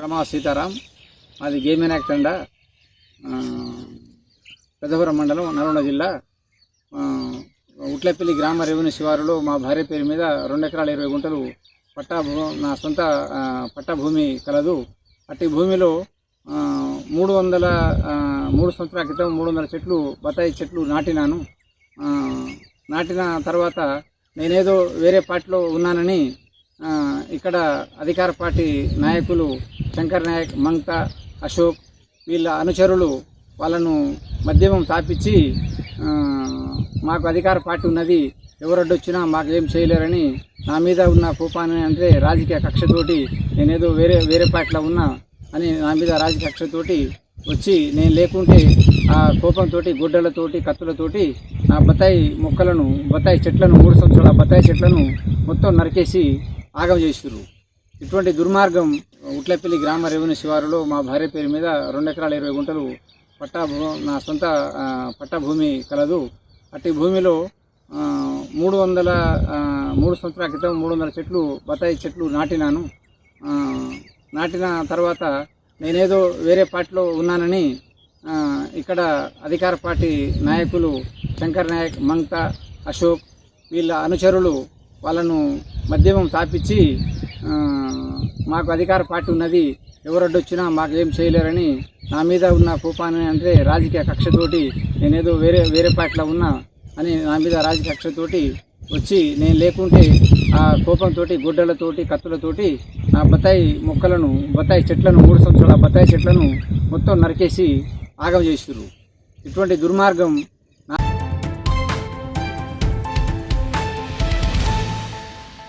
రమా సీతారాం. మాది గేమినాక్ తండ. పెద్దపురం మండలం నల్గొండ జిల్లా. ఉట్లపల్లి గ్రామ రెవెన్యూ శివారులో మా భార్య పేరు మీద రెండు ఎకరాల ఇరవై గుంటలు పట్టా నా సొంత పట్టభూమి పట్టా భూమి కలదు. అట్టి భూమిలో మూడు వందల మూడు సంవత్సరాల క్రితం మూడు వందల చెట్లు బత్తాయి చెట్లు నాటినాను. నాటిన తర్వాత నేనేదో వేరే పార్టీలో ఉన్నానని ఇక్కడ అధికార పార్టీ నాయకులు శంకర్ నాయక్ మంగ్తా అశోక్ వీళ్ళ అనుచరులు వాళ్ళను మద్యమం తాపించి మాకు అధికార పార్టీ ఉన్నది. ఎవరడ్డొచ్చినా మాకు ఏం చేయలేరని నా మీద ఉన్న కోపాన్ని అంటే రాజకీయ కక్షతోటి నేనేదో వేరే వేరే పార్టీలో ఉన్నా అని నా మీద రాజకీయ కక్షతోటి వచ్చి నేను లేకుంటే ఆ కోపంతో గుడ్డలతోటి కత్తులతోటి నా బత్తాయి మొక్కలను బత్తాయి చెట్లను మూడు సంవత్సరాల బత్తాయి చెట్లను మొత్తం నరికేసి ఆగం చేసిర్రు. ఇటువంటి దుర్మార్గం ఉట్లపల్లి గ్రామ రెవెన్యూ శివారులో మా భార్య పేరు మీద రెండు ఎకరాల ఇరవై గుంటలు పట్టా నా సొంత పట్టభూమి పట్టా భూమి కలదు. అట్టి భూమిలో మూడు వందల మూడు సంవత్సరాల క్రితం మూడు వందల చెట్లు బత్తాయి చెట్లు నాటినాను. నాటిన తర్వాత నేనేదో వేరే పార్టీలో ఉన్నానని ఇక్కడ అధికార పార్టీ నాయకులు శంకర్ నాయక్ మంగ్తా అశోక్ వీళ్ళ అనుచరులు వాళ్ళను మద్యమం తాపించి మాకు అధికార పార్టీ ఉన్నది. ఎవరొడ్డొచ్చినా మాకు ఏం చేయలేరని నా మీద ఉన్న కోపాన్ని అంటే రాజకీయ కక్షతోటి నేనేదో వేరే వేరే పార్టీలో ఉన్నా అని నా మీద రాజకీయ కక్షతోటి వచ్చి నేను లేకుంటే ఆ కోపంతో గుడ్డలతోటి కత్తులతోటి నా బత్తాయి మొక్కలను బత్తాయి చెట్లను మూడు సంవత్సరాల బత్తాయి చెట్లను మొత్తం నరికేసి ఆగం చేసిర్రు. ఇటువంటి దుర్మార్గం